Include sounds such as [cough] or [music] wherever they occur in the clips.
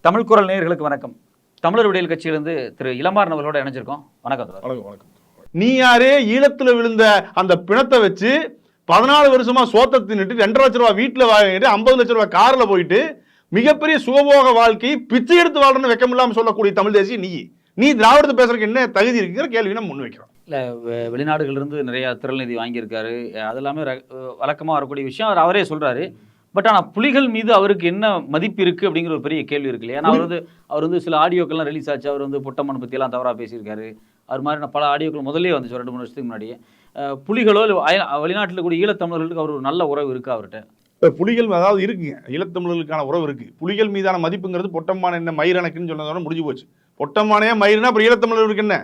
தமிழ் குரல் நேயர்களுக்கு வணக்கம். தமிழர் விடியல் கட்சியிலிருந்து திரு இளமாறன் அவர்களோட இணைஞ்சிருக்கோம். வணக்கம். வணக்கம் வணக்கம். நீ யாரே ஈழத்துல விழுந்த அந்த பிணத்தை வச்சு பதினாலு வருஷமா சோத்தை தின்னுட்டு ரெண்டரை லட்ச ரூபாய் வீட்டுல வாங்கிட்டு ஐம்பது லட்ச ரூபாய் கார்ல போயிட்டு மிகப்பெரிய சுகபோக வாழ்க்கை பிச்சை எடுத்து வாழ்றன்னு வெக்கம் இல்லாம சொல்லக்கூடிய தமிழ் தேசிய நீ. நீ திராவிடத்தை பேசுறதுக்கு என்ன தகுதி இருக்குங்கிற கேள்வி நம்ம முன் வைக்கிறோம். இல்ல வெளிநாடுகளிலிருந்து நிறைய திரள் நிதி வாங்கியிருக்காரு. அது எல்லாமே ர- வழக்கமா வரக்கூடிய விஷயம் அவர் அவரே சொல்றாரு. பட் ஆனா புலிகள் மீது அவருக்கு என்ன மதிப்பு இருக்கு அப்படிங்கிற ஒரு பெரிய கேள்வி இருக்கு இல்லையா? ஏன்னா அவர் வந்து அவர் வந்து சில ஆடியோக்கள்லாம் ரிலீஸ் ஆச்சு. அவர் வந்து பொட்டம்மன் பத்தி எல்லாம் தவறா பேசியிருக்காரு. அவர் மாதிரி பல ஆடியோக்கள் முதல்லயே வந்துச்சு ரெண்டு மூணு வருஷத்துக்கு முன்னாடியே. புலிகளோ இல்ல வெளிநாட்டுல கூடிய ஈழத்தமிழர்களுக்கு அவர் ஒரு நல்ல உறவு இருக்கா அவர்கிட்ட? இப்ப புலிகள் அதாவது இருக்குங்க. ஈழத்தமிழர்களுக்கான உறவு இருக்கு. புலிகள் மீதான மதிப்புங்கிறது பொட்டம்மான என்ன மயிரணுக்குன்னு சொன்னதோட முடிஞ்சு போச்சு. பொட்டம்மானே மயிர்னா அப்புறம் ஈழத்தமிழருக்கு என்ன?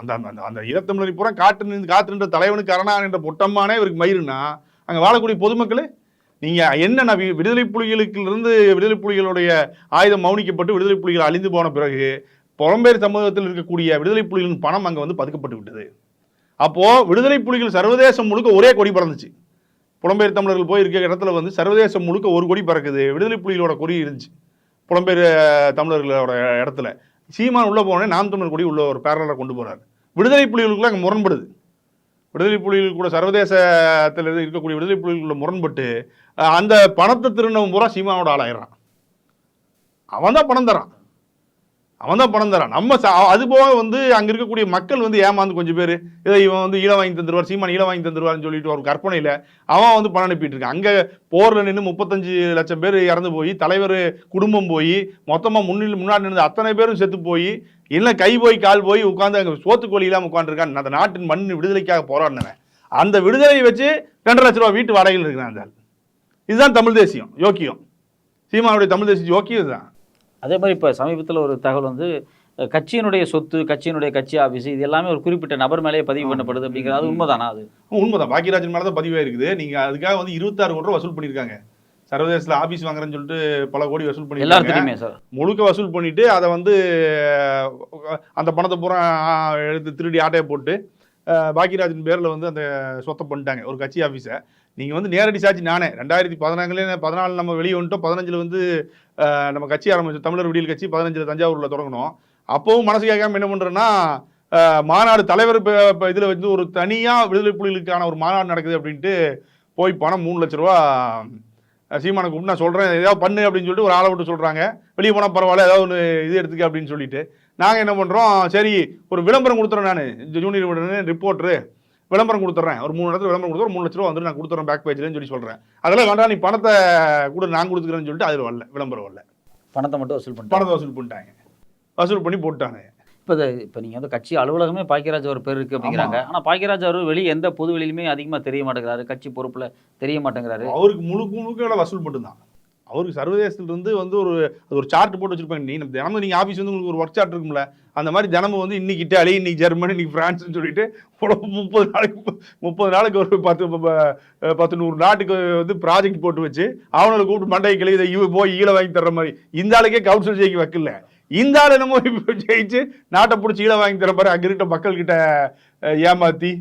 அந்த அந்த அந்த ஈழத்தமிழரை பூரா காட்டு நின்று காத்து நின்ற தலைவனுக்கு அரணான் என்ற பொட்டம்மானே இவருக்கு மயிருன்னா அங்க வாழக்கூடிய பொதுமக்களே நீங்கள் என்ன விடுதலை புலிகளுக்கிலிருந்து விடுதலை புலிகளுடைய ஆயுதம் மௌனிக்கப்பட்டு விடுதலை புலிகள் அழிந்து போன பிறகு புலம்பெயர் சமூகத்தில் இருக்கக்கூடிய விடுதலை புலிகளின் பணம் அங்கே வந்து பதுக்கப்பட்டு விட்டது. அப்போது விடுதலை புலிகள் சர்வதேசம் முழுக்க ஒரே கொடி பறந்துச்சு. புலம்பெயர் தமிழர்கள் போய் இருக்க இடத்துல வந்து சர்வதேசம் முழுக்க ஒரு கொடி பறக்குது. விடுதலை புலிகளோட கொடி இருந்துச்சு. புலம்பெயர் தமிழர்களோட இடத்துல. சீமான் உள்ளே போனே நாம் தமிழர் கொடி உள்ள ஒரு பேரலாக கொண்டு போகிறார் விடுதலை புலிகளுக்குள்ள அங்கே முரண்படுது. விடுதலை புலிகள் கூட சர்வதேசத்தில் இருக்கக்கூடிய விடுதலை புலிகளுக்குள்ள முரண்பட்டு அந்த பணத்தை திருநவும் பூரா சீமானோட ஆளாயிடுறான். அவன் தான் பணம் தரான். அவன் தான் பணம் தரான். நம்ம அது போக வந்து அங்கே இருக்கக்கூடிய மக்கள் வந்து ஏமாந்து கொஞ்சம் பேர். இதை இவன் வந்து ஈழ வாங்கி தந்துருவார் சீமான் ஈழ வாங்கி தந்துருவார்னு சொல்லிட்டு ஒரு கற்பனையில் அவன் வந்து பணம் அனுப்பிட்டு இருக்கான். அங்கே போரில் நின்று முப்பத்தஞ்சு லட்சம் பேர் இறந்து போய் தலைவர் குடும்பம் போய் மொத்தமாக முன்னில் முன்னாடி நின்று அத்தனை பேரும் செத்து போய் இல்லை கை போய் கால் போய் உட்காந்து அங்கே சோத்துக்கோழி இல்லாமல் உட்காந்துருக்கான் அந்த நாட்டின் மண் விடுதலைக்காக போராடினவன். அந்த விடுதலையை வச்சு ரெண்டரை லட்ச ரூபா வீட்டு வாடகையில் இருக்கிறான் அந்த இதுதான் தமிழ் தேசியம் யோக்கியம். சீமானுடைய தமிழ் தேசிய யோக்கியம் இதுதான். அதே மாதிரி இப்போ சமீபத்தில் ஒரு தகவல் வந்து கட்சியினுடைய சொத்து கட்சியினுடைய கட்சி ஆஃபீஸ் இது எல்லாமே ஒரு குறிப்பிட்ட நபர் மேலேயே பதிவு பண்ணப்படுது அப்படிங்கிறது உண்மைதானா அது? உண்மைதான். பாக்கியராஜன் மேலே தான் பதிவாக இருக்குது. நீங்க அதுக்காக வந்து இருபத்தாறு கோடி ரூபா வசூல் பண்ணியிருக்காங்க. சர்வதேசத்தில் ஆபீஸ் வாங்குறேன்னு சொல்லிட்டு பல கோடி வசூல் பண்ணியிருக்காங்க. எல்லாரும் தெரியுமே சார். முழுக்க வசூல் பண்ணிட்டு அதை வந்து அந்த பணத்தை பூரா எடுத்து திருடி ஆட்டையை போட்டு பாக்கியராஜன் பேரில் வந்து அந்த சொத்தை பண்ணிட்டாங்க. ஒரு கட்சி ஆஃபீஸை நீங்கள் வந்து நேரடி சாட்சி நானே. ரெண்டாயிரத்தி பதினாங்குல பதினாலு நம்ம வெளியே வந்துட்டோம். பதினஞ்சில் வந்து நம்ம கட்சி ஆரம்பிச்சு தமிழர் விடியல் கட்சி பதினஞ்சில் தஞ்சாவூரில் தொடங்கணும். அப்போவும் மனசு கேட்காம என்ன பண்ணுறேன்னா மாநாடு தலைவர் இதில் வந்து ஒரு தனியாக விடுதலை புலிகளுக்கான ஒரு மாநாடு நடக்குது அப்படின்ட்டு போய் பணம் மூணு லட்ச ரூபா சீமானை கூப்பிட்டு நான் சொல்கிறேன் ஏதாவது பண்ணு அப்படின்னு சொல்லிட்டு ஒரு ஆளை விட்டு சொல்கிறாங்க வெளியே போனால் பரவாயில்ல ஏதாவது ஒன்று இது எடுத்துக்க அப்படின்னு சொல்லிட்டு. நாங்கள் என்ன பண்ணுறோம் சரி ஒரு விளம்பரம் கொடுத்துறேன் நான் ஜூனியர் உடனே ரிப்போர்ட்ரு விளம்பரம் கொடுத்துட்றேன் ஒரு மூணு இடத்துல விளம்பரம் கொடுத்து ஒரு மூணு லட்ச ரூபா வந்து நான் கொடுத்துறேன் பேக் பேஜ்லன்னு சொல்லி சொல்கிறேன் அதெல்லாம் வேண்டாம் நீ பணத்தை கூட நான் கொடுத்துக்கிறேன்னு சொல்லிட்டு அதில் வரல விளம்பரம் வரல. பணத்தை மட்டும் வசூல் பண்ணிட்டாங்க. பணத்தை வசூல் பண்ணிட்டாங்க. வசூல் பண்ணி போட்டாங்க இப்போ இப்போ நீங்கள் வந்து கட்சி அலுவலகமே பாக்கியராஜ் அவர் பேர் இருக்கு அப்படிங்கிறாங்க. ஆனால் பாக்கியராஜ் அவர் வெளியே எந்த பொது வெளியிலுமே அதிகமாக தெரிய மாட்டேங்கிறாரு. கட்சி பொறுப்புல தெரிய மாட்டேங்கிறாரு. அவருக்கு முழுக்க முழுக்க வசூல் மட்டும்தான். அவருக்கு சர்வதேசத்துலேருந்து வந்து ஒரு அது ஒரு சார்ட் போட்டு வச்சிருப்பாங்க. நீ நம்ம தினமும் நீங்கள் ஆஃபீஸ் வந்து உங்களுக்கு ஒரு ஒர்க் சார்ட் இருக்கும்ல அந்த மாதிரி தினமும் வந்து இன்னைக்கு இட்டாலி இன்னைக்கு ஜெர்மனி இன்னைக்கு ஃப்ரான்ஸ்னு சொல்லிட்டு முப்பது நாளைக்கு முப்பது நாளைக்கு ஒரு பத்து ப- பத்து நூறு நாட்டுக்கு வந்து ப்ராஜெக்ட் போட்டு வச்சு அவனை கூப்பிட்டு மண்டையை கிளி இதை இவ போய் ஈழ வாங்கி தர்ற மாதிரி. இந்த ஆளுக்கே கவுன்சில் ஜெயிக்க வைக்கல இந்த ஆள் என்னமோ இப்போ ஜெயிச்சு நாட்டை பிடிச்சி ஈழ வாங்கி தர மாதிரி அங்க இருக்க மக்கள் ஏமாத்தி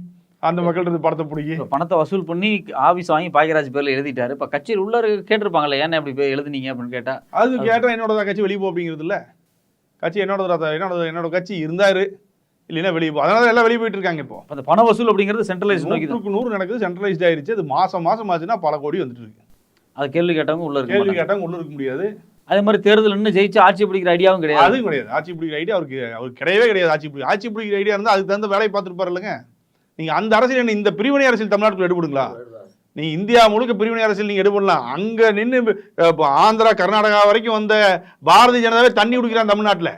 அந்த மக்கள்கிட்ட படத்தை பிடிக்கி பணத்தை வசூல் பண்ணி ஆஃபீஸ் வாங்கி பாக்கியராஜ் பேர்ல எழுதிட்டாரு. இப்போ கட்சியில் உள்ள கேட்டிருப்பாங்கல்ல ஏன்னா இப்படி போய் எழுதுனீங்க? அப்படின்னு கேட்டா அது கேட்டா என்னோட கட்சி வெளியே போ அப்படிங்கிறது இல்ல கட்சி என்னோட என்னோட என்னோட கட்சி இருந்தாரு. இல்லைன்னா வெளியே போ அதனால எல்லாம் வெளியே போயிட்டு இருக்காங்க இப்போ. அந்த பண வசூல் அப்படிங்கிறது சென்ட்ரலைஸ் நூற்றுக்கு நூறு நடக்குது சென்ட்ரலைஸ்ட் ஆயிருச்சு. அது மாசம் மாசம் ஆச்சுன்னா பல கோடி வந்துட்டு இருக்கு. அது கேள்வி கேட்டவங்க உள்ள இருக்க கேள்வி. கேட்டாங்க உள்ள இருக்க முடியாது. அதே மாதிரி தேர்தல் இன்னும் ஜெயிச்சு ஆட்சி பிடிக்கிற ஐடியாவும் கிடையாது. அதுவும் கிடையாது. ஆட்சி பிடிக்கிற ஐடியா அவருக்கு அவருக்கு கிடையவே கிடையாது. ஆட்சி பிடி ஆட்சி பிடிக்கிற ஐடியா இருந்தால் அதுக்கு தகுந்த வேலையை பார்த்துருப்பாரு இல்லைங்க. நீங்க அந்த அரசியல் என்ன இந்த பிரிவினை அரசியல் தமிழ்நாட்டுக்குள்ள எடுபடுங்களா? நீ இந்தியா முழுக்க பிரிவினை அரசியல் நீங்க எடுபடலாம். அங்க நின்று ஆந்திரா கர்நாடகா வரைக்கும் வந்த பாரதிய ஜனதாவே தண்ணி குடிக்கிறான் தமிழ்நாட்டில்.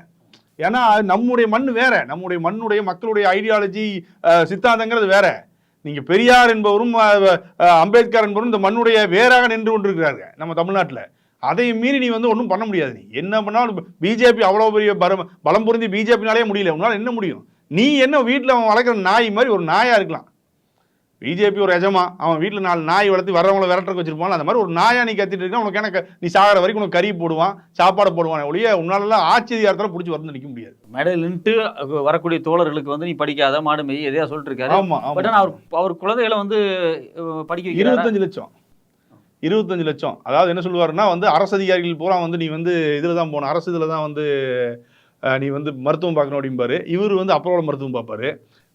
ஏன்னா அது நம்முடைய மண் வேற. நம்முடைய மண்ணுடைய மக்களுடைய ஐடியாலஜி சித்தாந்தங்கிறது வேற. நீங்க பெரியார் என்பவரும் அம்பேத்கர் என்பவரும் இந்த மண்ணுடைய வேறாக நின்று கொண்டிருக்கிறாங்க நம்ம தமிழ்நாட்டில். அதை மீறி நீ வந்து ஒன்றும் பண்ண முடியாது நீ. என்ன பண்ணாலும் பிஜேபி அவ்வளோ பெரிய பலம் பலம் புரிஞ்சு பிஜேபினாலே முடியல. உன்னால் என்ன முடியும்? நீ என்ன வீட்டில் அவன் வளர்க்குற நாய் மாதிரி ஒரு நாயா இருக்கலாம். பிஜேபி ஒரு எஜமா அவன் வீட்டில் நாலு நாய் வளர்த்து வரவங்கள விரட்டுறக்கு வச்சிருப்பான் அந்த மாதிரி ஒரு நாயா நீ கத்திட்டு இருக்க உனக்கு எனக்கு நீ சாகிற வரைக்கும் உனக்கு கறி போடுவான் சாப்பாடு போடுவான் ஒழிய உன்னாலலாம் ஆட்சி அதிகாரத்தில் பிடிச்சி வந்து நிற்க முடியாது. மேடையில் நின்றுட்டு வரக்கூடிய தோழர்களுக்கு வந்து நீ படிக்காத மாடு மெய் எதையா சொல்லிட்டு இருக்காரு ஆமா. பட் ஆனால் அவர் அவர் குழந்தைகளை வந்து படிக்க இருபத்தஞ்சு லட்சம். இருபத்தஞ்சு லட்சம். அதாவது என்ன சொல்லுவாருன்னா வந்து அரசு அதிகாரிகள் பூரா வந்து நீ வந்து இதில் தான் போகணும் அரசு இதில் தான் வந்து நீ வந்து மருத்துவம் பார்க்கணும் அப்படிம்பாரு. இவர் வந்து அப்பளோட மருத்துவம் பார்ப்பாரு.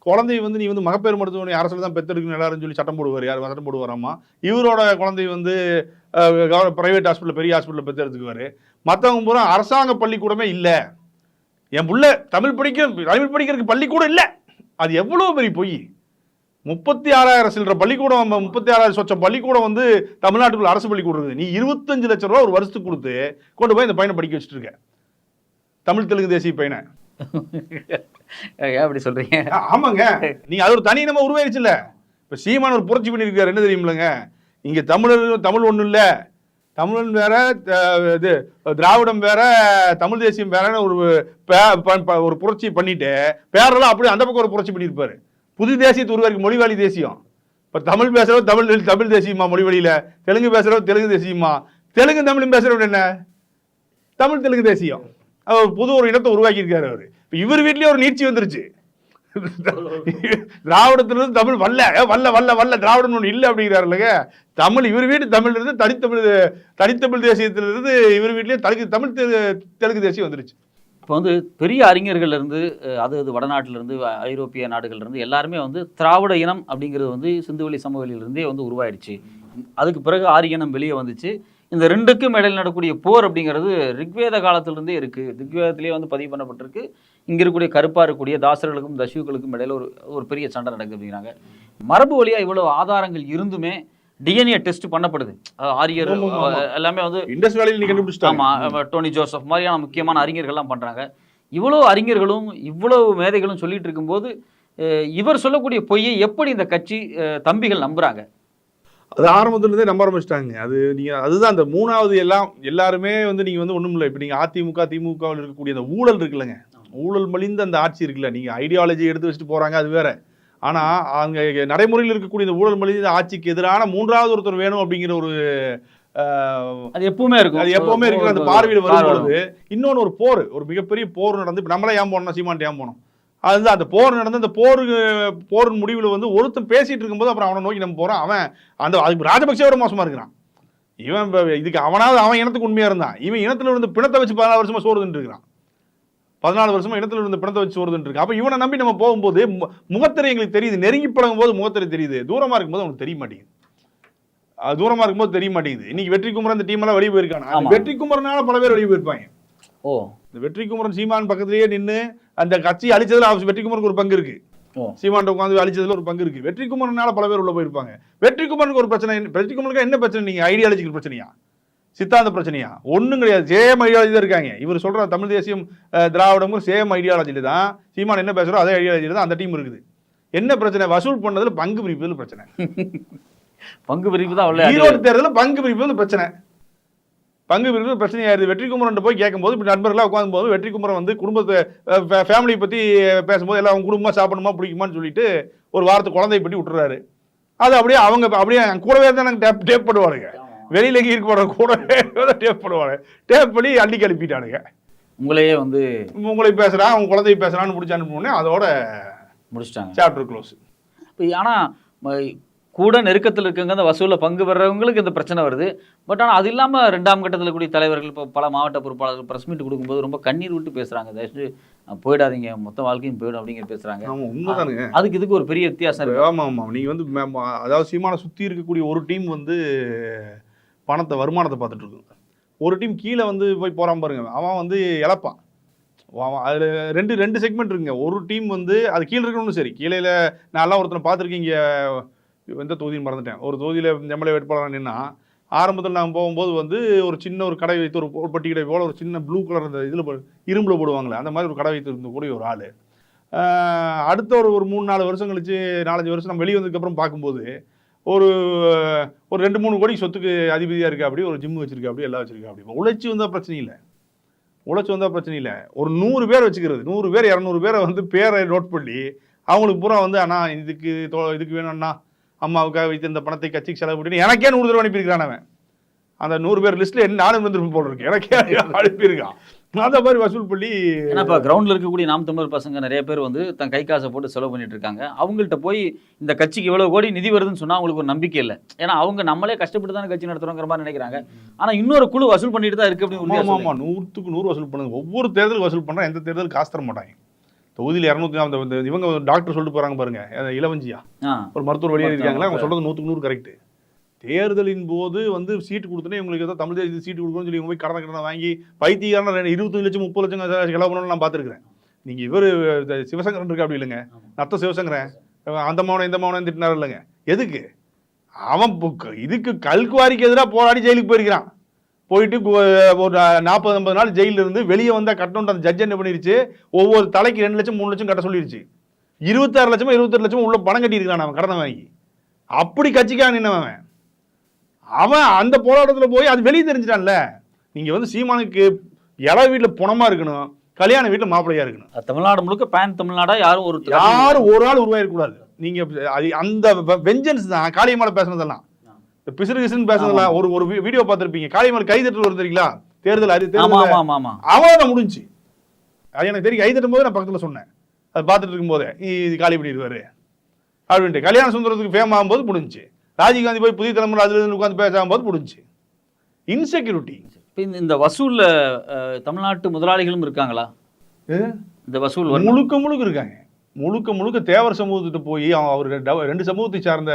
குழந்தை வந்து நீ வந்து மகப்பேறு மருத்துவமனை அரசு அரசில் தான் பெற்றெடுக்கணும் எல்லாரும் சொல்லி சட்டம் போடுவார். யார் சட்டம் போடுவாராமா இவரோட குழந்தை வந்து ப்ரைவேட் ஹாஸ்பிட்டல் பெரிய ஹாஸ்பிட்டலில் பெற்றெடுத்துக்குவார் மற்றவங்க பூரா அரசாங்க பள்ளிக்கூடமே இல்லை. என் புள்ள தமிழ் படிக்க தமிழ் படிக்கிறதுக்கு பள்ளிக்கூடம் இல்லை. அது எவ்வளோ பெரிய பொய்? முப்பத்தி ஆறாயிரம் சில்லற பள்ளிக்கூடம் முப்பத்தி ஆறாயிரம் சொச்சம் பள்ளிக்கூடம் வந்து தமிழ்நாட்டுக்குள்ள அரசு பள்ளிக்கூடம் இருக்குது. நீ இருபத்தஞ்சு லட்ச ரூபா ஒரு வருஷத்துக்கு கொடுத்து கொண்டு போய் இந்த பையனை படிக்க வச்சுட்டு இருக்க. தமிழ் தெலுங்கு தேசிய பையனை அப்படி சொல்றீங்க? ஆமாங்க. நீங்க அது ஒரு தனி நம்ம உருவாயிருச்சுல்ல. இப்ப சீமான் ஒரு புரட்சி பண்ணியிருக்காரு என்ன தெரியுமில்லங்க? இங்க தமிழர் தமிழ் ஒண்ணும் இல்ல. தமிழன் வேற இது திராவிடம் வேற தமிழ் தேசியம் வேறன்னு ஒரு ஒரு புரட்சி பண்ணிட்டு பேரெல்லாம் அப்படியே அந்த பக்கம் ஒரு புரட்சி பண்ணியிருப்பாரு. புது தேசியத்தை உருவாக்கி மொழிவாளி தேசியம். இப்ப தமிழ் பேசுறவங்க தமிழ் தமிழ் தேசியமா மொழிவழியில தெலுங்கு பேசுறவங்க தெலுங்கு தேசியமா தெலுங்கு தமிழும் பேசுறவங்க என்ன? தமிழ் தெலுங்கு தேசியம். புது ஒரு இனத்தை உருவாக்கி இருக்காரு இப்போ இவர் வீட்லயே ஒரு நீட்சி வந்துருச்சு. திராவிடத்திலிருந்து தமிழ் வல்ல வல்ல வல்ல வல்ல திராவிடம் ஒன்று இல்லை அப்படிங்கிறாரு இல்லைங்க தமிழ் இவர் வீடு தமிழ்லேருந்து தனித்தமிழ் தனித்தமிழ் தேசியத்திலிருந்து இவர் வீட்லயே தலுக்கு தமிழ் தெ- தெலுங்கு தேசியம் வந்துருச்சு. இப்போ வந்து பெரிய அறிஞர்கள்லேருந்து அது அது வடநாட்டிலேருந்து வ- ஐரோப்பிய நாடுகள்லேருந்து எல்லாருமே வந்து திராவிட இனம் அப்படிங்கிறது வந்து சிந்துவெளி சமவெளியிலேருந்தே வந்து உருவாயிடுச்சு அதுக்கு பிறகு ஆரிய இனம் வெளியே வந்துச்சு. இந்த ரெண்டுக்கும் இடையில் நடக்கக்கூடிய போர் அப்படிங்கிறது ரிக்வேத காலத்திலிருந்தே இருக்கு. ரிக்வேதத்திலேயே வந்து பதிவு பண்ணப்பட்டிருக்கு. இங்க இருக்கக்கூடிய கருப்பா இருக்கக்கூடிய தாசர்களுக்கும் தசுக்களுக்கும் இடையில ஒரு ஒரு பெரிய சண்டை நடக்குது அப்படிங்கிறாங்க. மரபு வழியா இவ்வளவு ஆதாரங்கள் இருந்துமே டிஎன்ஏ டெஸ்ட் பண்ணப்படுது. ஆரியர் எல்லாமே வந்து இண்டஸ் வேலையில் டோனி ஜோசப் மாதிரியான முக்கியமான அறிஞர்கள்லாம் பண்றாங்க. இவ்வளவு அறிஞர்களும் இவ்வளவு மேதைகளும் சொல்லிட்டு இருக்கும்போது இவர் சொல்லக்கூடிய பொய்யை எப்படி இந்த கட்சி தம்பிகள் நம்புறாங்க? அது ஆரம்பத்துல இருந்தே நம்ப ஆரம்பிச்சிட்டாங்க. அது நீங்க அதுதான் அந்த மூணாவது எல்லாம் எல்லாருமே வந்து நீங்க வந்து ஒண்ணும் இல்லை. இப்போ நீங்க அதிமுக திமுகவில் இருக்கக்கூடிய அந்த ஊழல் இருக்குல்லங்க. ஊழல் மலிந்த அந்த ஆட்சி இருக்குல்ல. நீங்க ஐடியாலஜி எடுத்து வச்சுட்டு போறாங்க அது வேற. ஆனா அங்க நடைமுறையில் இருக்கக்கூடிய இந்த ஊழல் மலிந்த ஆட்சிக்கு எதிரான மூன்றாவது ஒருத்தர் வேணும் அப்படிங்கிற ஒரு அது எப்பவுமே இருக்கும். அது எப்பவுமே இருக்கிற அந்த பார்வையில் வரும்பொழுது இன்னொன்னு ஒரு போர். ஒரு மிகப்பெரிய போர் நடந்து இப்ப நம்மளே ஏன் போனோம் சீமான்ட்டு ஏன் போனோம்? அதுதான் அந்த போர் நடந்து அந்த போருக்கு போரின் முடிவில் வந்து ஒருத்தன் பேசிட்டு இருக்கும்போது அப்புறம் அவனை நோக்கி நம்ம போறோம். அவன் அந்த அதுக்கு ராஜபக்சேவோட மோசமா இருக்கிறான். இவன் இப்ப இதுக்கு அவனாவது அவன் இனத்துக்கு உண்மையா இருந்தான். இவன் இனத்துல இருந்து பிணத்தை வச்சு பதினாலு வருஷமா சோறு தின்னுட்டு இருக்கிறான். பதினாலு வருஷமா இனத்துல இருந்து பிணத்தை வச்சு சோறு தின்னுட்டு இருக்கான். அப்ப இவனை நம்பி நம்ம போகும்போது முகத்திரை எங்களுக்கு தெரியுது. நெருங்கி பழகும் போது முகத்திரை தெரியுது. தூரமா இருக்கும்போது அவனுக்கு தெரிய மாட்டேங்குது. அது தூரமா இருக்கும்போது தெரிய மாட்டேங்குது. இன்னைக்கு வெற்றி குமரன் இந்த டீம் எல்லாம் வெளியே போயிருக்காங்க. வெற்றி குமரனால பல பேர் வெளியே போயிருப்பாங்க. ஓ. இந்த வெற்றி குமரன் சீமான் பக்கத்திலேயே நின்னு அந்த கட்சி அழிச்சதுல அவ- வெற்றி குமரனுக்கு ஒரு பங்கு இருக்கு. சீமான் உட்காந்து அழிச்சதுல ஒரு பங்கு இருக்கு. வெற்றி குமரனால பல பேர் உள்ள போயிருப்பாங்க. வெற்றி குமரனுக்கு ஒரு பிரச்சனை என்ன- வெற்றி குமரனுக்கு என்ன பிரச்சனை நீங்க? ஐடியாலஜிக்கல் பிரச்சனையா? சித்தாந்த பிரச்சனையா? ஒண்ணும் கிடையாது. சேம் ஐடியாலஜி தான் இருக்காங்க. இவர் சொல்ற தமிழ் தேசியம் திராவிடமும் சேம் ஐடியாலஜில தான் சீமான் என்ன பேசுறோ அதே ஐடியாலஜில தான் அந்த டீம் இருக்குது. என்ன பிரச்சனை? வசூல் பண்ணதுல பங்கு பிரிப்பதில் பிரச்சனை. [laughs] பங்கு பிரிவு தான் ஈரோடு தேர்தலில் பங்கு பிரிப்பது பிரச்சனை. பங்கு பிரிவு பிரச்சனையாயிருது வெற்றி குமரன் போய் கேட்கும்போது இப்படி நண்பர்களாக உட்காந்து போது வெற்றி குமரன் வந்து குடும்பத்தை ஃபேமிலியை பற்றி பேசும்போது எல்லாம் அவங்க குடும்பமா சாப்பிடணுமா பிடிக்குமான்னு சொல்லிட்டு ஒரு வாரத்தை குழந்தைய பற்றி விட்டுறாரு. அது அப்படியே அவங்க அப்படியே கூடவே தான் நாங்கள் டேப் டேப் பண்ணுவானுங்க வெளியில எங்கே இருக்க போகிற கூடவே டேப் பண்ணுவாங்க டேப் பண்ணி அள்ளிக்கு அனுப்பிட்டானுங்க உங்களையே வந்து உங்களை பேசுகிறான் அவங்க குழந்தைய பேசுகிறான்னு பிடிச்சி அனுப்பினோடனே அதோட முடிச்சிட்டாங்க. சாப்டர் க்ளோஸ் இப்போ ஆனால் கூட நெருக்கத்தில் இருக்கவங்க அந்த வசூலில் பங்கு பெறவங்களுக்கு இந்த பிரச்சனை வருது. பட் ஆனால் அது இல்லாமல் ரெண்டாம் கட்டத்தில் கூடிய தலைவர்கள் இப்போ பல மாவட்ட பொறுப்பாளர்கள் ப்ரெஸ் மீட் கொடுக்கும்போது ரொம்ப கண்ணீர் விட்டு பேசுகிறாங்க தயவுசெய்து அஹ், போயிடாதீங்க. மொத்த வாழ்க்கையும் போயிடும் அப்படிங்கிற பேசுகிறாங்க உண்மைதானுங்க. அதுக்கு இதுக்கு ஒரு பெரிய வித்தியாசம் ஆமாம் ஆமாம் நீங்கள் வந்து அதாவது சீமானை சுற்றி இருக்கக்கூடிய ஒரு டீம் வந்து பணத்தை வருமானத்தை பார்த்துட்டு இருக்கும் ஒரு டீம் கீழே வந்து போய் போகிறான் பாருங்க. அவன் வந்து இழப்பான். அதில் ரெண்டு ரெண்டு செக்மெண்ட் இருக்குங்க. ஒரு டீம் வந்து அது கீழே இருக்கணும் சரி. கீழே நான்லாம் ஒருத்தனை பார்த்துருக்கேன் இங்கே எந்த தொகுதின்னு மறந்துட்டேன். ஒரு தொகுதியில் எம்எல்ஏ வேட்பாளர் நின்னா ஆரம்பத்தில் நான் போகும்போது வந்து ஒரு சின்ன ஒரு கடை வைத்து ஒரு ஒரு பட்டி கடை போல் ஒரு சின்ன ப்ளூ கலர் அந்த இதில் இரும்பில் போடுவாங்களே அந்த மாதிரி ஒரு கடை வைத்து இருந்த கூடிய ஒரு ஆள். அடுத்த ஒரு ஒரு மூணு நாலு வருஷம் கழிச்சு நாலஞ்சு வருஷம் நம்ம வெளியே வந்ததுக்கப்புறம் பார்க்கும்போது ஒரு ஒரு ரெண்டு மூணு கோடி சொத்துக்கு அதிபதியாக இருக்கா அப்படி ஒரு ஜிம் வச்சிருக்கா அப்படி எல்லாம் வச்சிருக்கா அப்படி. உழைச்சி வந்தால் பிரச்சனை இல்லை. உழைச்சி வந்தால் பிரச்சனை இல்லை. ஒரு நூறு பேர் வச்சுக்கிறது நூறு பேர் இரநூறு பேரை வந்து பேரை நோட் பண்ணி அவங்களுக்கு பூரா வந்து அண்ணா இதுக்கு தோ- இதுக்கு வேணும்ண்ணா அம்மாவுக்காக வைத்து இந்த பணத்தை கட்சிக்கு செலவு பண்ணி எனக்கே நூறு தடவை அனுப்பியிருக்கான் அவன். அந்த நூறு பேர் லிஸ்ட்டில் என்ன நானும் வந்துருப்பேன் போல இருக்கு எனக்கே அனுப்பியிருக்கான். அந்த மாதிரி வசூல் பண்ணி ஏன்னா இப்போ கிரவுண்டில் இருக்கக்கூடிய நாம் தமிழர் பசங்க நிறைய பேர் வந்து தன் கை காசை போட்டு செலவு பண்ணிட்டு இருக்காங்க. அவங்கள்ட்ட போய் இந்த கட்சிக்கு இவ்வளவு கோடி நிதி வருதுன்னு சொன்னா அவங்களுக்கு ஒரு நம்பிக்கை இல்லை. ஏன்னா அவங்க நம்மளே கஷ்டப்பட்டு தானே கட்சி நடத்துறோங்கிற மாதிரி நினைக்கிறாங்க. ஆனா இன்னொரு குழு வசூல் பண்ணிட்டு தான் இருக்கு அப்படின்னு ஆமா உறுதியா ஆமா ஆமா. நூற்றுக்கு நூறு வசூல் பண்ணுங்க. ஒவ்வொரு தேர்தல் வசூல் பண்றா எந்த தேர்தல் காசு தர மாட்டாங்க. தொகுதியில் இரநூத்தி அந்த இவங்க டாக்டர் சொல்லிட்டு போறாங்க பாருங்க. இளவஞ்சியா. ஒரு மருத்துவர் வெளியே இருக்காங்களா? அவங்க சொல்றது நூற்றுக்கு நூறு கரெக்ட் தேர்தலின் போது வந்து சீட்டு கொடுத்தனே இவங்களுக்கு ஏதோ தமிழ் தேசிய சீட்டு கொடுக்கணும்னு சொல்லி இவங்க போய் கடனை கடனை வாங்கி பைத்தியக்காரன இருபத்தஞ்சு லட்சம் முப்பது லட்சம் செலவு பண்ணணும்னு நான் பார்த்துருக்கிறேன். நீங்க இவர் சிவசங்கரன் இருக்கு அப்படி இல்லைங்க? நத்த சிவசங்கரன். அந்த மௌனம் இந்த மௌனம் திட்டினார் இல்லைங்க. எதுக்கு? அவன் இதுக்கு கல்குவாரிக்கு எதிராக போராடி ஜெயிலுக்கு போயிருக்கிறான். போயிட்டு ஒரு நாற்பது ஐம்பது நாள் ஜெயிலில் இருந்து வெளியே வந்தா கட்டணும் அந்த ஜட்ஜ் என்ன பண்ணிருச்சு? ஒவ்வொரு தலைக்கு ரெண்டு லட்சம் மூணு லட்சம் கட்ட சொல்லிருச்சு. இருபத்தாறு லட்சமோ இருபத்தெட்டு லட்சமோ உள்ள பணம் கட்டியிருக்கான் அவன் கடனை வாங்கி. அப்படி கட்சிக்காக நின்னவன் அவன். அவன் அந்த போராட்டத்தில் போய் அது வெளியே தெரிஞ்சிட்டான்ல. நீங்க வந்து சீமானுக்கு இள வீட்டில் புணமா இருக்கணும் கல்யாண வீட்டில் மாப்பிள்ளையா இருக்கணும். தமிழ்நாடு முழுக்க பேன் தமிழ்நாடா யாரும் ஒரு யாரும் ஒரு ஆள் உருவாயிருக்கூடாது நீங்க அது அந்த வெஞ்சன்ஸ் தான் காளியம்மாளை பேசுனதெல்லாம். பிசுறு கிசுன்னு பேசுனதெல்லாம் ஒரு ஒரு வீடியோ பார்த்திருப்பீங்க. காளியம்மாள் கை தட்டல் வரும் தெரியுங்களா? தேர்தல் அறி தேர்தல் ஆமா ஆமா ஆமா அவன் முடிஞ்சு. அது எனக்கு தெரியும். கை தட்டும் போது நான் பக்கத்துல சொன்னேன். அது பார்த்துட்டு இருக்கும்போதே "இ- இது காலி பண்ணிடுவாரு அப்படின்ட்டு. கல்யாண சுந்தரத்துக்கு ஃபேம் ஆகும்போது முடிஞ்சு. ராஜீவ்காந்தி போய் புதிய தலைமுறை அதுல இருந்து உட்காந்து பேசாகும் போது முடிஞ்சு. இன்செக்யூரிட்டி இப்ப இந்த- வசூல்ல தமிழ்நாட்டு முதலாளிகளும் இருக்காங்களா? இந்த வசூல் முழுக்க முழுக்க இருக்காங்க. முழுக்க முழுக்க தேவர் சமூகத்துட்டு போய் அவர் ரெண்டு- சமூகத்தை சார்ந்த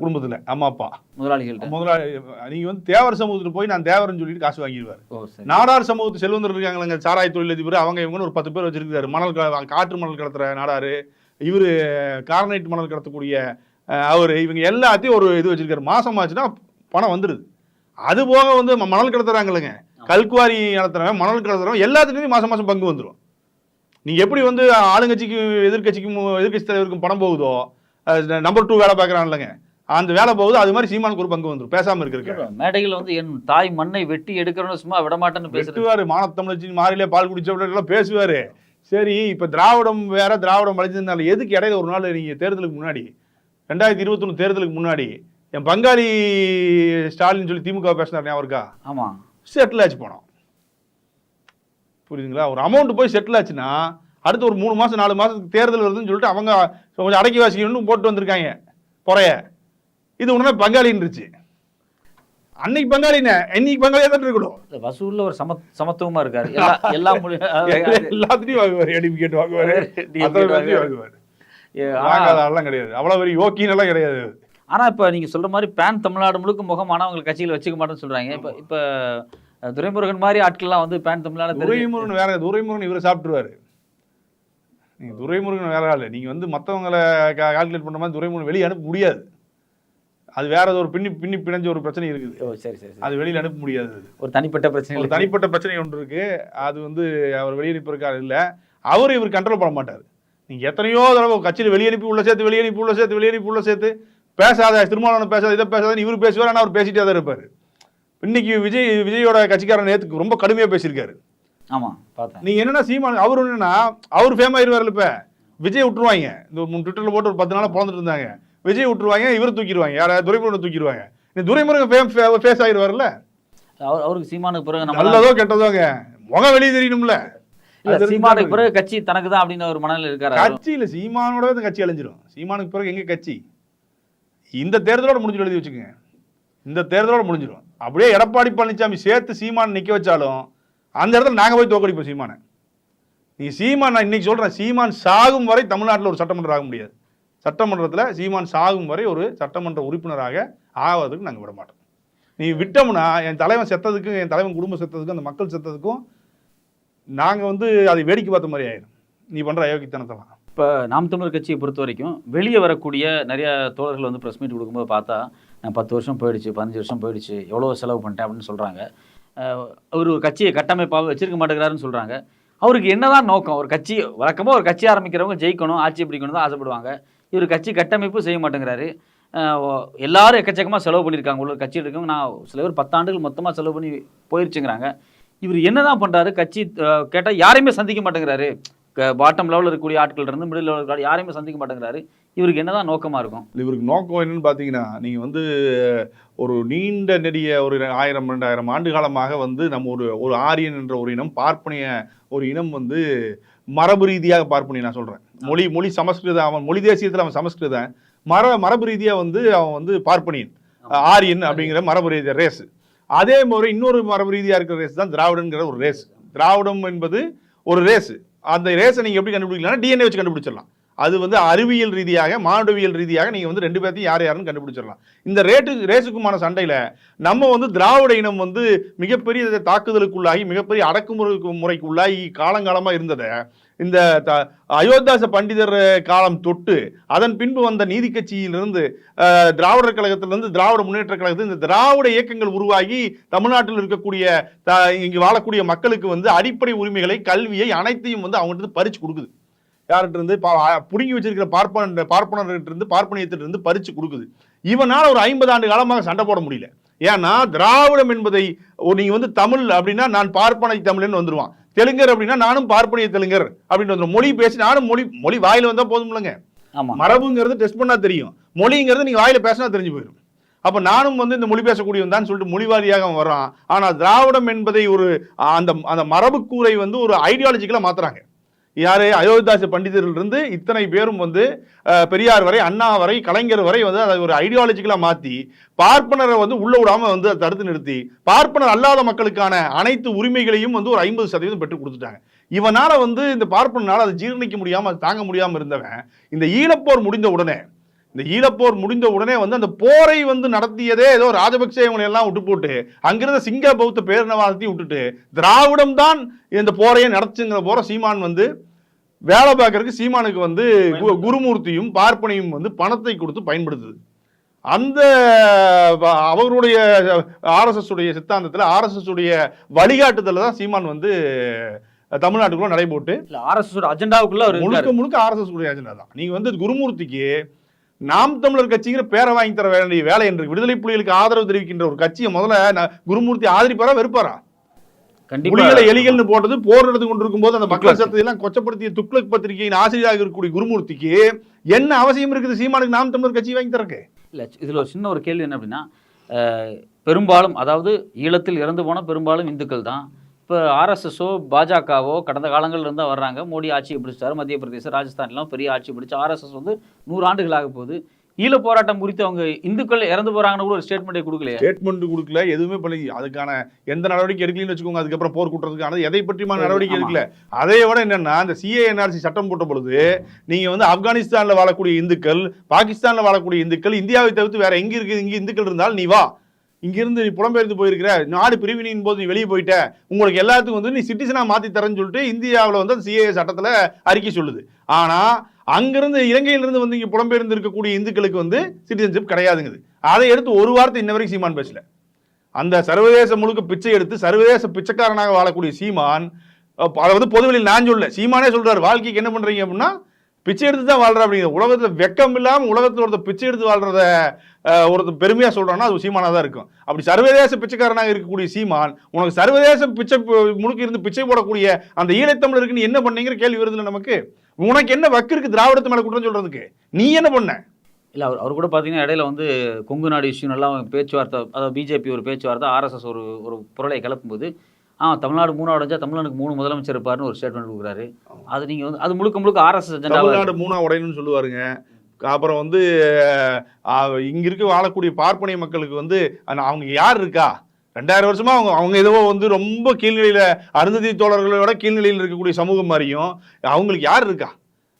குடும்பத்துல அம்மா அப்பா. முதலாளிகள்ட்ட. முதலாளி நீங்க வந்து தேவர் சமூகத்துட்டு போய் நான் தேவர்னு சொல்லிட்டு காசு வாங்கிடுவாரு. நாடார் சமூகத்து செல்வந்தர் இருக்காங்களங்க சாராய தொழிலதிபர் அவங்க இவங்கன்னு ஒரு பத்து பேர் வச்சிருக்காரு மணல் காற்று மணல் கடத்துற நாடாரு இவரு கார்னைட் மணல் கடத்தக்கூடிய அவரு இவங்க எல்லாத்தையும் ஒரு இது வச்சிருக்காரு. மாசம் ஆச்சுன்னா பணம் வந்துருது. அது போக வந்து மணல் கடத்துறாங்கல்லங்க. கல்குவாரி நடத்துறவன் மணல் கடத்துறவன் எல்லாத்துலேயும் மாசம் மாசம் பங்கு வந்துடும் நீங்க எப்படி வந்து ஆளுங்கட்சிக்கு எதிர்க்கட்சிக்கும் எதிர்க்கட்சி தலைவருக்கும் பணம் போகுதோ நம்பர் டூ வேலை பார்க்குறான்லங்க. அந்த வேலை போகுது அது மாதிரி சீமானுக்கு ஒரு பங்கு வந்துடும் பேசாம இருக்கிறதுக்கு. மேடைகள் வந்து என் தாய் மண்ணை வெட்டி எடுக்கிறோன்னு சும்மா விடமாட்டேன்னு பேசுறது. பேசுவாரு மானத்தமிழச்சி மாறிலே பால் குடிச்சவங்க பேசுவாரு. சரி இப்ப திராவிடம் வேற திராவிடம் அழிஞ்சதுனால எதுக்கு இடையில ஒரு நாள் நீங்க தேர்தலுக்கு முன்னாடி ரெண்டாயிரத்தி இருபத்தொன்னு தேர்தலுக்கு முன்னாடி என் பங்காளி ஸ்டாலின் சொல்லி திமுக பேசினார் ஞாபகம் இருக்கா? ஆமா. செட்டில் ஆச்சு போனோம். புரியுதுங்களா? ஒரு அமௌண்ட் போய் செட்டில் ஆச்சுன்னா அடுத்து ஒரு மூணு மாசம் நாலு மாசத்துக்கு தேர்தல் வருதுன்னு சொல்லிட்டு அவங்க கொஞ்சம் அடக்கி வாசிக்கணும்னு போட்டு வந்திருக்காங்க. பொறைய. இது உடனே பங்காளின்றுச்சு அன்னைக்கு பங்காளின்னு இன்னைக்கு பங்காளியா தான் இருக்கணும். வசூல்ல ஒரு சம சமத்துவமா இருக்காரு. எல்லா எல்லா [laughs] மொழி எல்லாத்துலயும் வாங்குவாரு எடிபிகேட் வாங்குவாரு. வாங்குவாரு. வாங்குவாரு. ஏ, ஆனா- வாங்காத ஆள்லாம் கிடையாது. அவ்வளவு பெரிய யோக்கியன் எல்லாம் கிடையாது. ஆனா இப்ப நீங்க சொல்ற மாதிரி பேன் தமிழ்நாடு முழுக்க முகமான அவங்க கட்சியில் வச்சுக்க மாட்டேன்னு சொல்றாங்க. இப்ப இப்ப துரைமுருகன் மாதிரி ஆட்கள்லாம் வந்து பேன் தமிழ்நாடு துரைமுருகன் வேற துரைமுருகன் இவரை சாப்பிட்டுருவாரு. நீங்க துரைமுருகன் வேற ஆளு. நீங்க வந்து மத்தவங்களை கால்குலேட் பண்ற மாதிரி துரைமுருகன் வெளியே அனுப்ப முடியாது. அது வேற ஏதோ ஒரு பின்னி பின்னி பிணைஞ்ச ஒரு பிரச்சனை இருக்குது. ஓ சரி சரி. அது வெளியில அனுப்ப முடியாது. ஒரு தனிப்பட்ட பிரச்சனை ஒரு தனிப்பட்ட பிரச்சனை ஒன்று இருக்கு. அது வந்து அவர் வெளியே அனுப்பியிருக்காரு இல்ல அவர் இவர் கண்ட்ரோல் பண்ண மாட்டார். நீங்க எத்தனையோ தடவை கட்சியில் வெளியே அனுப்பி உள்ள சேர்த்து வெளியே அனுப்பி உள்ள சேர்த்து வெளியே அனுப்பி உள்ள சேர்த்து பேசாத திருமாவளவன் பேசாத இதை பேசாத இவர் பேசுவார் ஆனால் அவர் பேசிட்டே தான் இருப்பார். இன்னைக்கு விஜய் விஜயோட கட்சிக்காரன் நேத்துக்கு ரொம்ப கடுமையா பேசியிருக்காரு. ஆமா பார்த்தேன். நீங்க என்னன்னா சீமான் அவர் என்னன்னா அவர் ஃபேம் ஆயிருவார்ல இப்ப. விஜய் விட்டுருவாங்க. இந்த மூணு ட்விட்டர்ல போட்டு ஒரு பத்து நாளா பிறந்துட்டு இருந்தாங்க. விஜய் விட்டுருவாங்க இவர் தூக்கிடுவாங்க. யார துரைமுருகன் தூக்கிடுவாங்க. இந்த துரைமுருகன் ஃபேம் ஃபேஸ் ஆயிருவார்ல அவர் அவருக்கு சீமானுக்கு பிறகு நம்ம நல்லதோ கெட்டதோங்க. முகம் வெளியே தெரியணும்ல இல்ல, சீமானுக்கு பிறகு கட்சி தனக்கு தான் அப்படின்னு ஒரு மனநிலை இருக்காரு அவரும். கட்சியில சீமானோட இந்த கட்சி அழிஞ்சிரும். சீமானுக்கு பிறகு எங்க கட்சி? இந்த தேர்தலோட முடிஞ்சு எழுதி வச்சுக்கோங்க. இந்த தேர்தலோட முடிஞ்சிடும் அப்படியே எடப்பாடி பழனிசாமி சேர்த்து சீமான் நிக்க வச்சாலும் அந்த இடத்துல நாங்கள் போய் தோக்கடிப்போம் சீமானை. நீ சீமான் நான் இன்றைக்கி சொல்கிறேன் சீமான் சாகும் வரை தமிழ்நாட்டில் ஒரு சட்டமன்றம் ஆக முடியாது. சட்டமன்றத்தில் சீமான் சாகும் வரை ஒரு சட்டமன்ற உறுப்பினராக ஆவதுக்கு நாங்கள் விட மாட்டோம். நீ விட்டோம்னா என் தலைவன் செத்ததுக்கும் என் தலைவன் குடும்பம் செத்ததுக்கும் அந்த மக்கள் செத்ததுக்கும் நாங்கள் வந்து அதை வேடிக்கை பார்த்த மாதிரி ஆயிடும் நீ பண்ணுற அயோக்கித்தனத்தெல்லாம் இப்போ நாம் தமிழர் கட்சியை பொறுத்த வரைக்கும் வெளியே வரக்கூடிய நிறைய தோழர்கள் வந்து ப்ரெஸ் மீட் கொடுக்கும்போது பார்த்தா நான் பத்து வருஷம் போயிடுச்சு பதினஞ்சு வருஷம் போயிடுச்சு எவ்வளோ செலவு பண்ணிட்டேன் அப்படின்னு சொல்கிறாங்க ஒரு கட்சியை கட்டமைப்பாக வச்சிருக்க மாட்டேங்கிறாருன்னு சொல்கிறாங்க அவருக்கு என்னதான் நோக்கம்? ஒரு கட்சி வழக்கமாக ஒரு கட்சி ஆரம்பிக்கிறவங்க ஜெயிக்கணும் ஆட்சி பிடிக்கணும் தான் ஆசைப்படுவாங்க. இவர் கட்சி கட்டமைப்பு செய்ய மாட்டேங்கிறாரு. எல்லாரும் எக்கச்சக்கமாக செலவு பண்ணியிருக்காங்க. உள்ள கட்சியில் இருக்கவங்க நான் சில பேர் பத்தாண்டுகள் மொத்தமாக செலவு பண்ணி போயிருச்சுங்கிறாங்க. இவர் என்னதான் பண்ணுறாரு கட்சி கேட்டால் யாரையுமே சந்திக்க மாட்டேங்கிறாரு. பாட்டம் லெவலில் இருக்கக்கூடிய ஆட்கள் இருந்து மிடில் லெவலில் இருக்க யாரையுமே சந்திக்க மாட்டேங்கிறாரு. இவருக்கு என்னதான் நோக்கமா இருக்கும்? இவருக்கு நோக்கம் என்னன்னு பார்த்தீங்கன்னா நீங்கள் வந்து ஒரு நீண்ட நெடிய ஒரு ஆயிரம் ரெண்டாயிரம் ஆண்டு காலமாக வந்து நம்ம ஒரு ஒரு ஆரியன் என்ற ஒரு இனம் பார்ப்பனிய ஒரு இனம் வந்து மரபு ரீதியாக பார்ப்பனிய நான் சொல்கிறேன் மொழி மொழி சமஸ்கிருதம் அவன் மொழி தேசியத்தில் அவன் சமஸ்கிருதம் மர மரபு ரீதியாக வந்து அவன் வந்து பார்ப்பனியன். ஆரியன் அப்படிங்கிற மரபு ரீதியாக ரேஸ் அதே மாதிரி இன்னொரு மரபு ரீதியாக இருக்கிற ரேஸ் தான் திராவிடங்கிற ஒரு ரேஸ் திராவிடம் என்பது ஒரு ரேஸ் அந்த ரேஸை நீங்கள் எப்படி கண்டுபிடிக்கலாம்னா டிஎன்ஏ வச்சு கண்டுபிடிச்சிடலாம். அது வந்து அறிவியல் ரீதியாக மானுடவியல் ரீதியாக நீங்கள் வந்து ரெண்டு பேர்த்தையும் யார் யாருன்னு கண்டுபிடிச்சிடலாம். இந்த ரேட்டு ரேசுக்குமான சண்டையில் நம்ம வந்து திராவிட இனம் வந்து மிகப்பெரிய தாக்குதலுக்குள்ளாகி மிகப்பெரிய அடக்குமுறை முறைக்கு உள்ளாகி காலங்காலமாக இருந்ததை இந்த த அயோத்தாச பண்டிதர் காலம் தொட்டு அதன் பின்பு வந்த நீதி கட்சியிலிருந்து திராவிடர் கழகத்திலிருந்து திராவிட முன்னேற்ற கழகத்தில் இந்த திராவிட இயக்கங்கள் உருவாகி தமிழ்நாட்டில் இருக்கக்கூடிய த இங்கு வாழக்கூடிய மக்களுக்கு வந்து அடிப்படை உரிமைகளை கல்வியை அனைத்தையும் வந்து அவங்ககிட்ட இருந்து பறிச்சு கொடுக்குது. யார்கிட்ட இருந்து? புடுங்கி வச்சிருக்கிற பார்ப்பன பார்ப்பனர்கிட்ட இருந்து பார்ப்பனியத்திட்ட இருந்து பறிச்சு கொடுக்குது. இவனால ஒரு ஐம்பது ஆண்டு காலமாக சண்டை போட முடியல. ஏன்னா திராவிடம் என்பதை ஒரு நீங்க வந்து தமிழ் அப்படின்னா நான் பார்ப்பனை தமிழன் வந்துருவான். தெலுங்கர் அப்படின்னா நானும் பார்ப்பனிய தெலுங்கர் அப்படின்னு வந்துடும் மொழி பேசி நானும் மொழி மொழி வாயில வந்தா போதும் இல்லைங்க ஆமா. மரபுங்கிறது டெஸ்ட் பண்ணா தெரியும். மொழிங்கிறது நீங்க வாயில பேசினா தெரிஞ்சு போயிடும் அப்ப நானும் வந்து இந்த மொழி பேசக்கூடியவன் தான் சொல்லிட்டு மொழிவாரியாக அவன் வர்றான். ஆனா திராவிடம் என்பதை ஒரு அந்த அந்த மரபுக்கூறை வந்து ஒரு ஐடியாலஜிக்கலா மாத்துறாங்க. யாரு? அயோத்திதாச பண்டிதரிலிருந்து இத்தனை பேரும் வந்து பெரியார் வரை அண்ணா வரை கலைஞர் வரை வந்து அதை ஒரு ஐடியாலஜிக்கலாக மாற்றி பார்ப்பனரை வந்து உள்ள விடாமல் வந்து அதை தடுத்து நிறுத்தி பார்ப்பனர் அல்லாத மக்களுக்கான அனைத்து உரிமைகளையும் வந்து ஒரு ஐம்பது சதவீதம் பெற்று கொடுத்துட்டாங்க. இவனால் வந்து இந்த பார்ப்பனால அதை ஜீரணிக்க முடியாமல் அதை தாங்க முடியாமல் இருந்தவன் இந்த ஈழப்போர் முடிந்த உடனே இந்த ஈழப்போர் முடிந்த உடனே வந்து அந்த போரை வந்து நடத்தியதே ஏதோ ராஜபக்சே இவங்களை எல்லாம் விட்டு போட்டு அங்கிருந்த சிங்க பௌத்த பேரினவாதத்தையும் விட்டுட்டு திராவிடம் தான் இந்த போரையே நடத்துங்கிற போற சீமான் வந்து வேலை பார்க்கறதுக்கு சீமானுக்கு வந்து குருமூர்த்தியும் பார்ப்பனியும் வந்து பணத்தை கொடுத்து பயன்படுத்துது. அந்த அவருடைய ஆர்எஸ்எஸ் உடைய சித்தாந்தத்தில் ஆர்எஸ்எஸ் உடைய வழிகாட்டுதல தான் சீமான் வந்து தமிழ்நாட்டுக்குள்ள நடைபோட்டு ஆர்எஸ்எஸ் அஜெண்டாவுக்குள்ள முழுக்க முழுக்க ஆர்எஸ்எஸ் உடைய அஜெண்டா தான். நீங்க வந்து குருமூர்த்திக்கு நாம் தமிழர் கட்சிங்கிற பேரை வாங்கி தர வேண்டிய வேலை என்று விடுதலை புலிகளுக்கு ஆதரவு தெரிவிக்கின்ற ஒரு கட்சியை முதல்ல குருமூர்த்தி ஆதரிப்பாரா வெறுப்பாரா? புலிகளை எலிகள்னு போட்டது போர் நடந்து கொண்டிருக்கும் போது அந்த மக்கள். சத்தத்தை எல்லாம் கொச்சப்படுத்திய துக்ளக் பத்திரிகையின் ஆசிரியராக இருக்கக்கூடிய குருமூர்த்திக்கு என்ன அவசியம் இருக்குது சீமானுக்கு நாம் தமிழர் கட்சி வாங்கி தரக்கு? இல்ல இதுல ஒரு சின்ன ஒரு கேள்வி என்ன அப்படின்னா பெரும்பாலும் அதாவது ஈழத்தில் இறந்து போன பெரும்பாலும் இந்துக்கள் தான் இப்போ ஆர்எஸ்எஸோ பாஜகவோ கடந்த காலங்கள்ல இருந்தா வர்றாங்க. மோடி ஆட்சியை பிடிச்சாரு மத்திய பிரதேசம் ராஜஸ்தான்லாம் பெரிய ஆட்சி பிடிச்சு ஆர்எஸ்எஸ் வந்து நூறு ஆண்டுகளாக போகுது. ஈழ போராட்டம் குறித்து அவங்க இந்துக்கள் இறந்து போறாங்கன்னு கூட ஒரு ஸ்டேட்மெண்ட்டே கொடுக்கலையே. ஸ்டேட்மெண்ட் கொடுக்கல. எதுவுமே பண்ணி அதுக்கான எந்த நடவடிக்கை எடுக்கலன்னு வச்சுக்கோங்க. அதுக்கப்புறம் போர் குற்றத்துக்கானது எதை பற்றியுமான சரி, நடவடிக்கை. எடுக்கல. அதை விட என்னன்னா இந்த சிஏஎன்ஆர்சி சட்டம் போட்ட பொழுது நீங்க வந்து ஆப்கானிஸ்தான்ல வாழக்கூடிய இந்துக்கள் பாகிஸ்தான்ல வாழக்கூடிய இந்துக்கள் இந்தியாவை தவிர்த்து வேற எங்க இருக்கு இங்க இந்துக்கள் இருந்தாலும் நீ வா. இங்கிருந்து நீ புலம்பெயர்ந்து போயிருக்கிற நாடு பிரிவினையின் போது நீ வெளியே போயிட்ட உங்களுக்கு எல்லாத்துக்கும் வந்து நீ சிட்டிசனாக மாற்றி தரேன்னு சொல்லிட்டு இந்தியாவில் வந்து அந்த சிஏ சட்டத்தில் அறிக்கை சொல்லுது. ஆனால் அங்கிருந்து இலங்கையிலிருந்து வந்து இங்கே புலம்பெயர்ந்து இருக்கக்கூடிய இந்துக்களுக்கு வந்து சிட்டிசன்ஷிப் கிடையாதுங்குது. அதை எடுத்து ஒரு வாரத்தை இன்ன வரைக்கும் சீமான் பேசல. அந்த சர்வதேச முழுக்க பிச்சை எடுத்து சர்வதேச பிச்சைக்காரனாக வாழக்கூடிய சீமான் அதை வந்து பொதுவெளியில் நான் சொல்ல சீமானே சொல்கிறார் வாழ்க்கைக்கு என்ன பண்ணுறீங்க அப்படின்னா பிச்சை எடுத்து தான் வாழ்ற அப்படிங்கிற உலகத்தில் வெக்கம் இல்லாமல் உலகத்தில் ஒருத்தர் பிச்சை எடுத்து வாழ்றத ஒருத்தர் பெருமையாக சொல்கிறோன்னா அது சீமானாக தான் இருக்கும். அப்படி சர்வதேச பிச்சைக்காரனாக இருக்கக்கூடிய சீமான் உனக்கு சர்வதேச பிச்சை முழுக்க இருந்து பிச்சை போடக்கூடிய அந்த ஈழத்தமிழருக்கு நீ என்ன பண்ணீங்கிற கேள்வி வருதுல நமக்கு? உனக்கு என்ன வக்கு இருக்குது திராவிடத்து மேலே குற்றம் சொல்கிறதுக்கு நீ என்ன பண்ண? இல்லை அவர் அவர் கூட பார்த்தீங்கன்னா இடையில வந்து கொங்கு நாடு இஷ்யூ நல்லா பேச்சுவார்த்தை அதாவது பிஜேபி ஒரு பேச்சுவார்த்தை ஆர்எஸ்எஸ் ஒரு ஒரு பொருளை கிளப்பும்போது ஆ தமிழ்நாடு மூணாவது அடைஞ்சா தமிழ்நாடுக்கு மூணு முதலமைச்சர் இருப்பாருன்னு ஒரு ஸ்டேட்மெண்ட் கொடுக்குறாரு. அது நீங்கள் வந்து அது முழுக்க முழுக்க ஆர்எஸ்எஸ் அஜெண்டா தமிழ்நாடு மூணா உடையணும்னு சொல்லுவாருங்க. அப்புறம் வந்து இங்க இருக்க வாழக்கூடிய பார்ப்பனிய மக்களுக்கு வந்து அவங்க யார் இருக்கா? ரெண்டாயிரம் வருஷமா அவங்க அவங்க ஏதோ வந்து ரொம்ப கீழ்நிலையில அருந்ததி தோழர்களோட கீழ்நிலையில் இருக்கக்கூடிய சமூகம் மாதிரியும் அவங்களுக்கு யார் இருக்கா?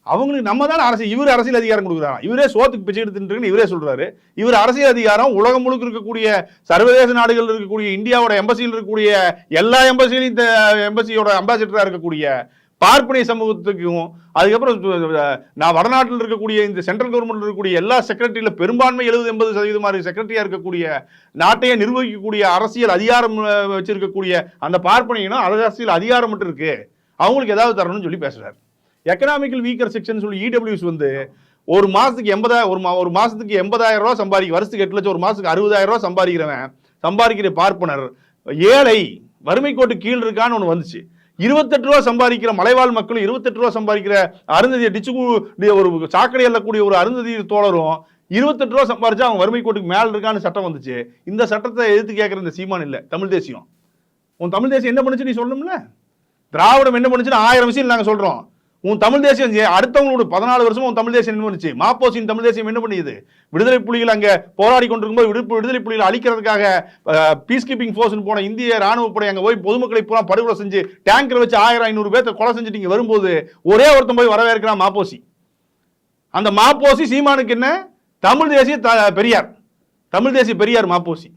அவங்களுக்கு நம்ம தான் அரசு இவர் அரசியல் அதிகாரம் கொடுக்குறாங்க இவரே சோத்துக்கு பிச்சை எடுத்துட்டு இவரே சொல்றாரு. இவர் அரசியல் அதிகாரம் உலகம் முழுக்க இருக்கக்கூடிய சர்வதேச நாடுகள் இருக்கக்கூடிய இந்தியாவோட எம்பசியில் இருக்கக்கூடிய எல்லா எம்பசியிலும் இந்த எம்பசியோட அம்பாசிடரா இருக்கக்கூடிய பார்ப்பனிய சமூகத்துக்கும் அதுக்கப்புறம் நான் வடநாட்டில் இருக்கக்கூடிய இந்த சென்ட்ரல் கவர்மெண்ட் இருக்கக்கூடிய எல்லா செக்ரட்டரியில் பெரும்பான்மை எழுபது எண்பது சதவீதம் மாதிரி இருக்கக்கூடிய நாட்டையே நிர்வகிக்கக்கூடிய அரசியல் அதிகாரம் வச்சிருக்கக்கூடிய அந்த பார்ப்பனியனும் அரசியல் அதிகாரம் மட்டும் இருக்கு. அவங்களுக்கு ஏதாவது தரணும்னு சொல்லி பேசுறாரு. எக்கனாமிக்கல் வீக்கர் செக்ஷன் சொல்லி இடபிள்யூஸ் வந்து ஒரு மாதத்துக்கு எண்பதாயிரம் ஒரு மா- ஒரு மாதத்துக்கு எண்பதாயிரம் ரூபா சம்பாதிக்க வருஷத்துக்கு எட்டு லட்சம் ஒரு மாதத்துக்கு அறுபதாயிரம் ரூபா சம்பாதிக்கிறவன் சம்பாதிக்கிற பார்ப்பனர் ஏழை வறுமை கோட்டு கீழ் இருக்கான்னு ஒன்று வந்துச்சு. இருபத்தெட்டு ரூபா சம்பாதிக்கிற மலைவாழ் மக்களும் இருபத்தெட்டு ரூபா சம்பாதிக்கிற அருந்ததியை டிச்சு ஒரு சாக்கடை எல்லக்கூடிய ஒரு அருந்ததி தோழரும் இருபத்தெட்டு ரூபா சம்பாரிச்சா அவன் வறுமை கோட்டுக்கு மேலே இருக்கான்னு சட்டம் வந்துச்சு. இந்த சட்டத்தை எதிர்த்து கேட்குற இந்த சீமான் இல்லை தமிழ் தேசியம். உன் தமிழ் தேசியம் என்ன பண்ணுச்சு நீ சொல்லணும்ல திராவிடம் என்ன பண்ணுச்சுன்னு ஆயிரம் விஷயம் நாங்கள் சொல்கிறோம் உன் தமிழ் தேசியம் அடுத்தவங்களோட பதினாலு வருஷமும் உன் தமிழ் தேசியம் என்ன பண்ணுச்சு மாப்போசின் தமிழ் தேசியம் என்ன பண்ணியது விடுதலை புலிகள் அங்கே போராடி கொண்டிருக்கும்போது விடுப்பு விடுதலை புலிகளை அழிக்கிறதுக்காக பீஸ் கீப்பிங் ஃபோர்ஸ்னு போன இந்திய ராணுவப்படை அங்கே போய் பொதுமக்களை பூரா படுகொலை செஞ்சு டேங்கர் வச்சு ஆயிரம் ஐநூறு பேர்த்த கொலை செஞ்சுட்டு வரும்போது ஒரே ஒருத்தன் போய் வரவேற்கிறான் மாப்போசி. அந்த மாப்போசி சீமானுக்கு என்ன? தமிழ் தேசிய த- பெரியார். தமிழ் தேசிய பெரியார் மாப்போசி.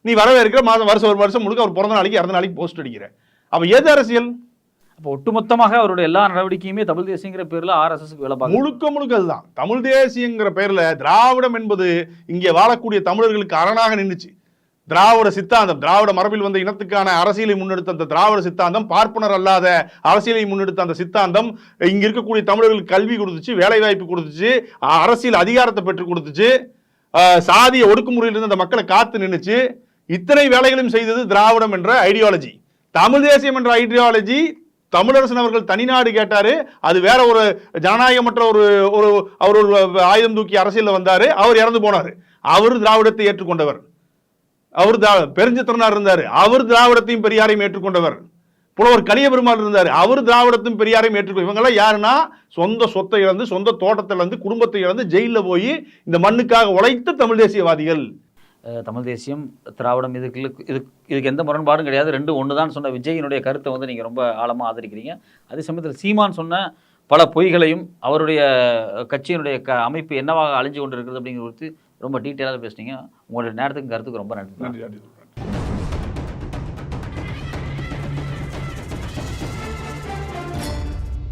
நீ வரவேற்கிற மாதம் வருஷம் ஒரு வருஷம் முழுக்க அவர் பிறந்த நாளைக்கு இறந்த நாளைக்கு போஸ்ட் அடிக்கிற. அப்போ எது அரசியல்? அப்போ ஒட்டுமொத்தமாக அவருடைய எல்லா நடவடிக்கையுமே தமிழ் தேசியங்கிற பேர்ல ஆர்எஸ்எஸ்க்கு வேலை பார்க்க முழுக்க முழுக்க அதுதான். தமிழ் தேசியங்கிற பேர்ல திராவிடம் என்பது இங்கே வாழக்கூடிய தமிழர்களுக்கு அரணாக நின்றுச்சு திராவிட சித்தாந்தம் திராவிட மரபில் வந்த இனத்துக்கான அரசியலை முன்னெடுத்த அந்த திராவிட சித்தாந்தம் பார்ப்பனர் அல்லாத அரசியலை முன்னெடுத்த அந்த சித்தாந்தம் இங்க இருக்கக்கூடிய தமிழர்களுக்கு கல்வி கொடுத்துச்சு வேலை வாய்ப்பு கொடுத்துச்சு அரசியல் அதிகாரத்தை பெற்றுக் கொடுத்துச்சு சாதிய ஒடுக்குமுறையிலிருந்து அந்த மக்களை காத்து நின்றுச்சு இத்தனை வேலைகளும் செய்தது திராவிடம் என்ற ஐடியாலஜி தமிழ் தேசியம் என்ற ஐடியாலஜி தமிழரசன் அவர்கள் தனிநாடு கேட்டாரு. அது வேற ஒரு ஜனநாயகமற்ற ஒரு ஒரு அவர் ஒரு ஆயுதம் தூக்கி அரசியலில் வந்தாரு. அவர் இறந்து போனார். அவர் திராவிடத்தை ஏற்றுக்கொண்டவர். அவர் திரா- பெருஞ்சித்திரனார் இருந்தார். அவர் திராவிடத்தையும் பெரியாரையும் ஏற்றுக்கொண்டவர். புலவர் கலிய பெருமாள் இருந்தார். அவர் திராவிடத்தையும் பெரியாரையும் ஏற்றுக்கொள் இவங்கெல்லாம் யாருன்னா சொந்த சொத்தை இழந்து சொந்த தோட்டத்தை இழந்து குடும்பத்தை இழந்து ஜெயிலில் போய் இந்த மண்ணுக்காக உழைத்த தமிழ் தேசியவாதிகள். தமிழ் தேசியம் திராவிடம் இதுக்கு இதுக்கு இதுக்கு எந்த முரண்பாடும் கிடையாது. ரெண்டும் ஒன்று தான் சொன்ன விஜயினுடைய கருத்தை வந்து நீங்கள் ரொம்ப ஆழமாக ஆதரிக்கிறீங்க. அதே சமயத்தில் சீமான் சொன்ன பல பொய்களையும் அவருடைய கட்சியினுடைய க அமைப்பு என்னவாக அழிஞ்சு கொண்டு இருக்கிறது அப்படிங்கிறது குறித்து ரொம்ப டீட்டெயிலாக பேசுனீங்க. உங்களுடைய நேரத்துக்கு கருத்துக்கு ரொம்ப நன்றி நன்றி.